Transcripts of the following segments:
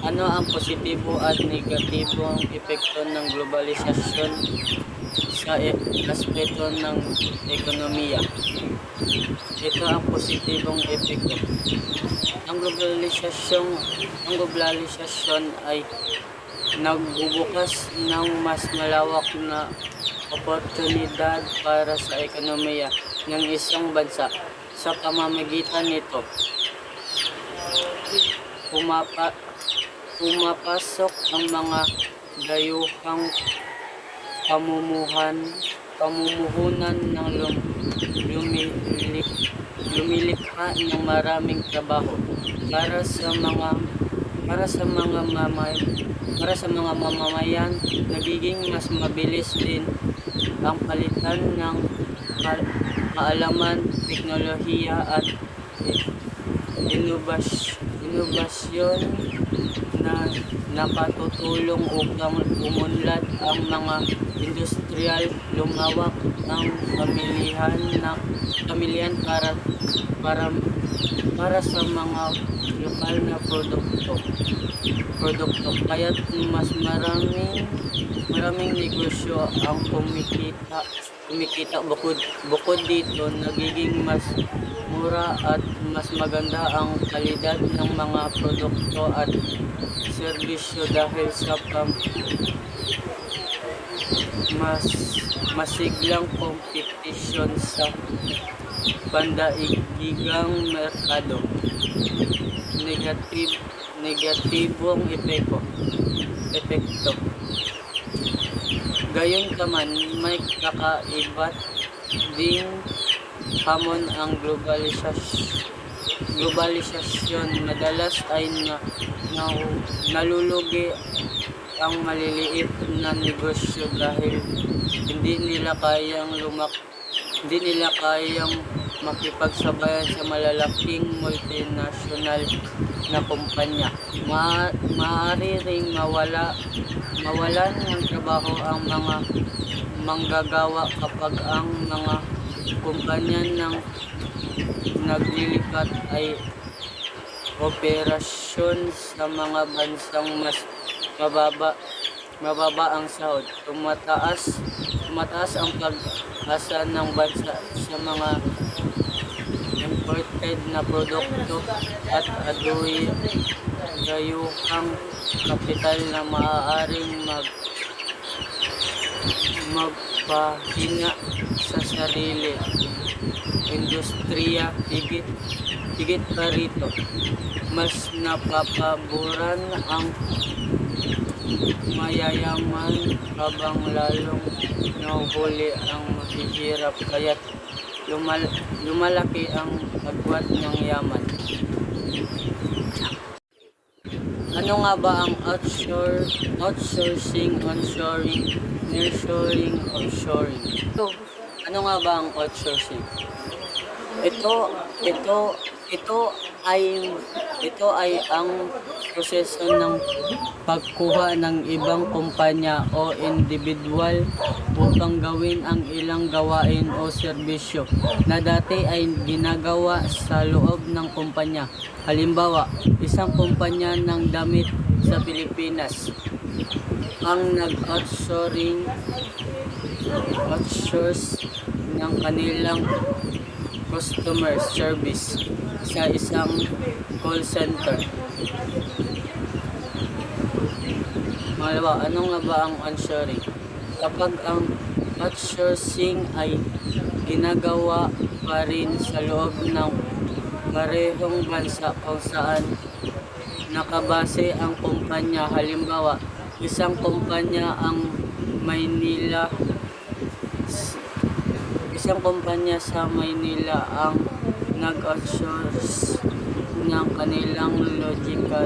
Ano ang positibo at negatibong epekto ng globalisasyon sa e- aspeto ng ekonomiya? Ito ang positibong epekto. Ang globalisasyon, ang globalisasyon ay nagbubukas ng mas malawak na oportunidad para sa ekonomiya ng isang bansa sa pamamagitan nito. Pumapa, pumapasok ang mga dayuhang pamumuhan, pamumuhunan ng lum, lumilik, lumilikha ng maraming trabaho. Para sa mga para sa mga mamay para sa mga mamamayan nagiging mas mabilis din ang palitan ng ka- kaalaman, teknolohiya at inubas, inubasyon na nakatutulong upang umunlad ang mga industrial lumawak ang pamilihan na pamilihan para para para sa mga lokal na produkto. Produkto. Kaya mas maraming maraming negosyo ang kumikita kumikita. Bukod bukod dito nagiging mas mura at mas maganda ang kalidad ng mga produkto at serbisyo dahil sa pam mas masiglang kompetisyon sa pandaigigang merkado negative negatibong epekto. Epekto. Gayon kaman may kakaibat ding hamon ang globalisasyon globalisasyon. Madalas ay na, na, nalulugi ang maliliit na negosyo dahil hindi nila kayang lumak hindi nila kayang makipagsabayan sa malalaking multinational na kumpanya. Ma maaari ring mawala mawalan ng trabaho ang mga manggagawa kapag ang mga kumpanya ng naglilipat ay operasyon sa mga bansang mas mababa mababa ang sahod. Tumataas tumataas ang pag-asa ng bansa sa mga imported na produkto at adoy gayuhang kapital na maaaring mag magpahina sa sarili. Industriya higit higit pa rito. Mas napapaboran ang mayayaman habang lalong nahuhuli ang mahihirap kaya lumal lumalaki ang agwat ng yaman. Ano nga ba ang outshore, outsourcing, onshoring, nearshoring, offshoring? Ito, ano nga ba ang outsourcing? Ito, ito, ito ay ito ay ang proseso ng pagkuha ng ibang kumpanya o individual upang gawin ang ilang gawain o serbisyo na dati ay ginagawa sa loob ng kumpanya. Halimbawa, isang kumpanya ng damit sa Pilipinas ang nag-outsourcing outsource ng kanilang customer service sa isang call center. Malawa, ano nga ba ang onshoring? Kapag ang outsourcing ay ginagawa pa rin sa loob ng parehong bansa kung saan nakabase ang kumpanya. Halimbawa, isang kumpanya ang Maynila isang kumpanya sa Maynila ang nag-outsource ng kanilang logical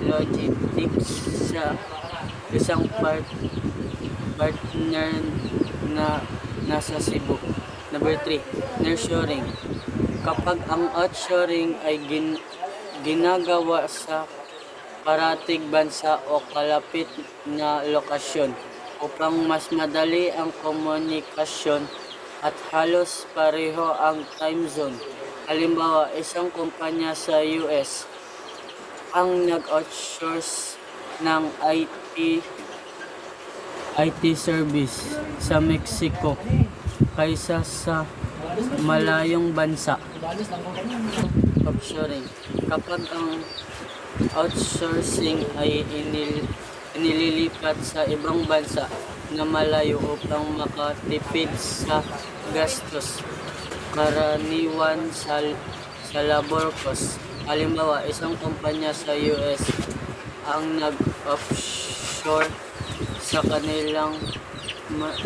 logistics sa isang part partner na nasa Cebu. Number 3, nearshoring. Kapag ang outshoring ay gin, ginagawa sa parating bansa o kalapit na lokasyon upang mas madali ang komunikasyon at halos pareho ang time zone. Halimbawa, isang kumpanya sa US ang nag-outsource ng IT IT service sa Mexico kaysa sa malayong bansa. Offshoring. Kapag ang outsourcing ay inil, inililipat sa ibang bansa na malayo upang makatipid sa gastos karaniwan sa, sa labor cost. Halimbawa, isang kumpanya sa US ang nag-offshore sa kanilang ma-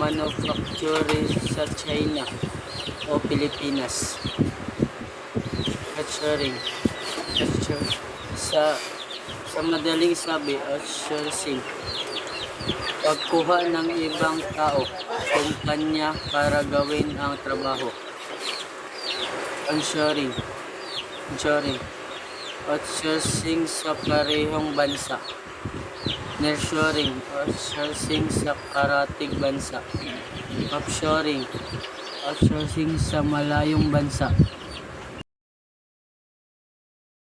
manufacturing sa China o Pilipinas. Offshore. Sa sa madaling sabi, outsourcing. Pagkuha ng ibang tao, kumpanya para gawin ang trabaho. Onshoring. Onshoring. Outsourcing sa parehong bansa. Nearshoring. Outsourcing sa karatig bansa. Offshoring. Outsourcing sa malayong bansa.